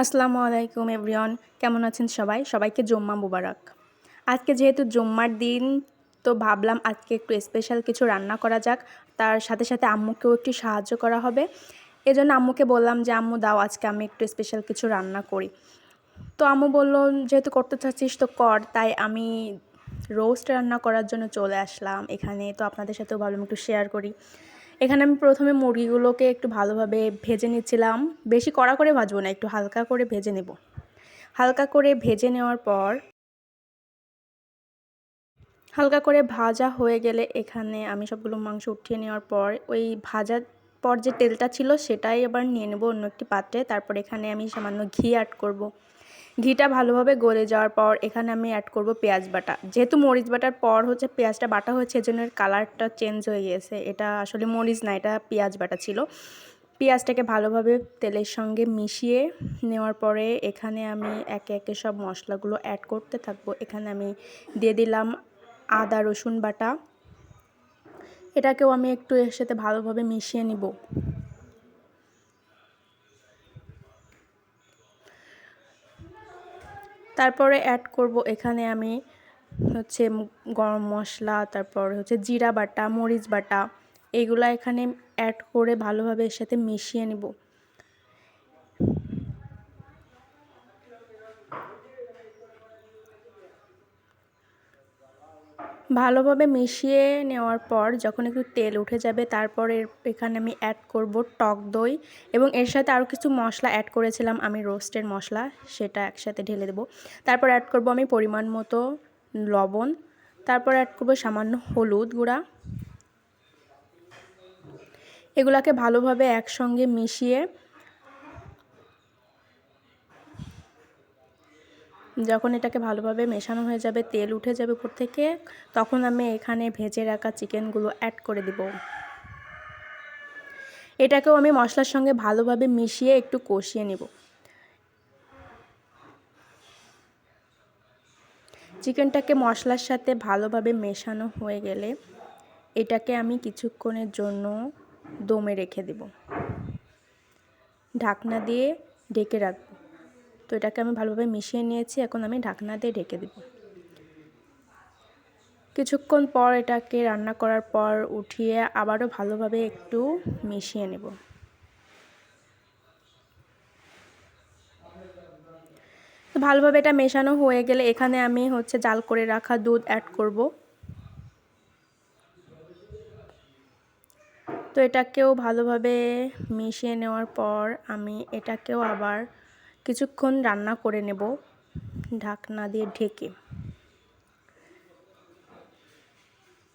আসসালামু আলাইকুম এভরিওয়ান, কেমন আছেন সবাই? সবাইকে জম্মা মুবারক। আজকে যেহেতু জম্মার দিন, তো ভাবলাম আজকে একটু স্পেশাল কিছু রান্না করা যাক। তার সাথে সাথে আম্মুকেও একটু সাহায্য করা হবে। এজন্য আম্মুকে বললাম যে, আম্মু, দাও, আজকে আমি একটু স্পেশাল কিছু রান্না করি। তো আম্মু বলল, যেহেতু করতে চাচ্ছিস তো কর। তাই আমি রোস্ট রান্না করার জন্য চলে আসলাম। এখানে তো আপনাদের সাথেও ভাবলাম একটু শেয়ার করি। এখানে আমি প্রথমে মুরগিগুলোকে একটু ভালোভাবে ভেজে নিচ্ছিলাম। বেশি কড়া করে ভাজবো না, একটু হালকা করে ভেজে নেব। হালকা করে ভেজে নেওয়ার পর হালকা করে ভাজা হয়ে গেলে এখানে আমি সবগুলো মাংস উঠিয়ে নেওয়ার পর ওই ভাজার পর যে তেলটা ছিল সেটাই আবার নিয়ে নেব অন্য একটি পাত্রে। তারপর এখানে আমি সামান্য ঘি অ্যাড করব। ঘিটা ভালোভাবে গলে যাওয়ার পর এখানে আমি অ্যাড করব পেঁয়াজ বাটা। যেহেতু মরিচ বাটার পর হচ্ছে পেঁয়াজটা বাটা হয়েছে এই এজন্য কালারটা চেঞ্জ হয়ে গিয়েছে। এটা আসলে মরিচ না, এটা পেঁয়াজ বাটা ছিল। পেঁয়াজটাকে ভালোভাবে তেলের সঙ্গে মিশিয়ে নেওয়ার পরে এখানে আমি একে একে সব মশলাগুলো অ্যাড করতে থাকব। এখানে আমি দিয়ে দিলাম আদা, রসুন বাটা। এটাকেও আমি একটু এর সাথে ভালোভাবে মিশিয়ে নিব। তারপরে অ্যাড করব এখানে আমি হচ্ছে গরম মশলা, তারপর হচ্ছে জিরা বাটা, মরিচ বাটা, এগুলো এখানে অ্যাড করে ভালোভাবে এর সাথে মিশিয়ে নিব। ভালোভাবে মিশিয়ে নেওয়ার পর যখন একটু তেল উঠে যাবে, তারপর এখানে আমি অ্যাড করব টক দই এবং এর সাথে আরও কিছু মশলা অ্যাড করেছিলাম, আমি রোস্টের মশলা সেটা একসাথে ঢেলে দেব। তারপর অ্যাড করব আমি পরিমাণ মতো লবণ, তারপর অ্যাড করব সামান্য হলুদ গুঁড়া। এগুলাকে ভালোভাবে একসঙ্গে মিশিয়ে যখন এটাকে ভালোভাবে মেশানো হয়ে যাবে, তেল উঠে যাবে উপর থেকে, তখন আমি এখানে ভেজে রাখা চিকেনগুলো অ্যাড করে দেব। এটাকেও আমি মশলার সঙ্গে ভালোভাবে মিশিয়ে একটু কষিয়ে নেব। চিকেনটাকে মশলার সাথে ভালোভাবে মেশানো হয়ে গেলে এটাকে আমি কিছুক্ষণের জন্য দমে রেখে দেব। ঢাকনা দিয়ে ঢেকে রাখব তো এটাকে আমি ভালোভাবে মিশিয়ে নিয়েছি, এখন আমি ঢাকনা দিয়ে ঢেকে দেব। কিছুক্ষণ পর এটাকে রান্না করার পর উঠিয়ে আবারও ভালোভাবে একটু মিশিয়ে নেব। তো ভালোভাবে এটা মেশানো হয়ে গেলে এখানে আমি হচ্ছে জাল করে রাখা দুধ অ্যাড করব। তো এটাকেও ভালোভাবে মিশিয়ে নেওয়ার পর আমি এটাকেও আবার কিছুক্ষণ রান্না করে নেব ঢাকনা দিয়ে ঢেকে।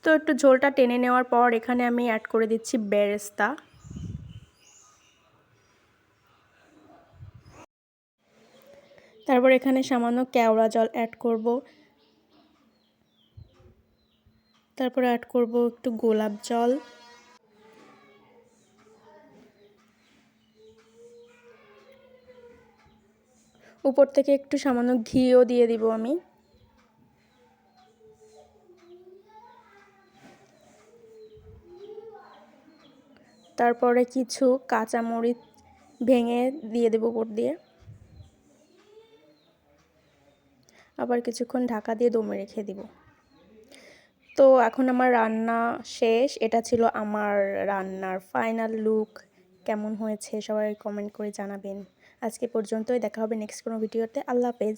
তো একটু ঝোলটা টেনে নেওয়ার পর এখানে আমি অ্যাড করে দিচ্ছি বেরেস্তা। তারপর এখানে সামান্য কেওড়া জল অ্যাড করব। তারপর অ্যাড করব একটু গোলাপ জল। উপর থেকে একটু সামান্য ঘিও দিয়ে দিব আমি। তারপরে কিছু কাঁচামরিচ ভেঙে দিয়ে দেবো উপর দিয়ে। আবার কিছুক্ষণ ঢাকা দিয়ে দমে রেখে দিব। তো এখন আমার রান্না শেষ। এটা ছিল আমার রান্নার ফাইনাল লুক কেমন হয়েছে সবাই কমেন্ট করে জানাবেন। আজকে পর্যন্তই দেখা হবে নেক্সট কোনো ভিডিওতে। আল্লাহ হাফেজ।